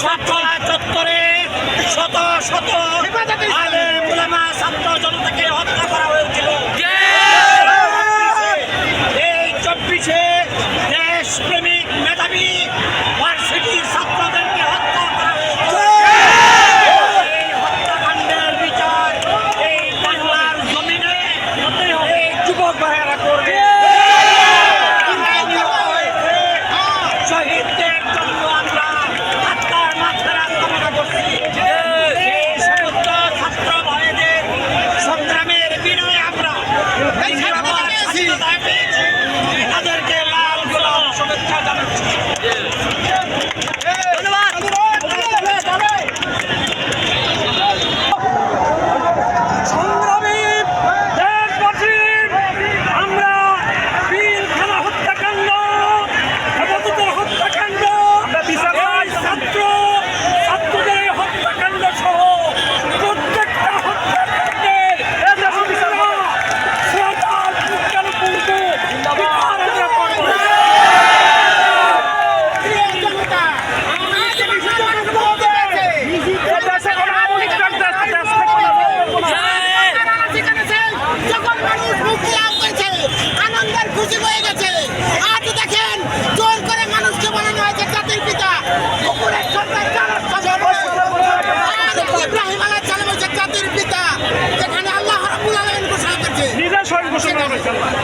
সাতকলা চত্বরে শত শত তাদেরকে লাল গোলাপ শুভেচ্ছা জানাচ্ছি ইনশাল্লাহ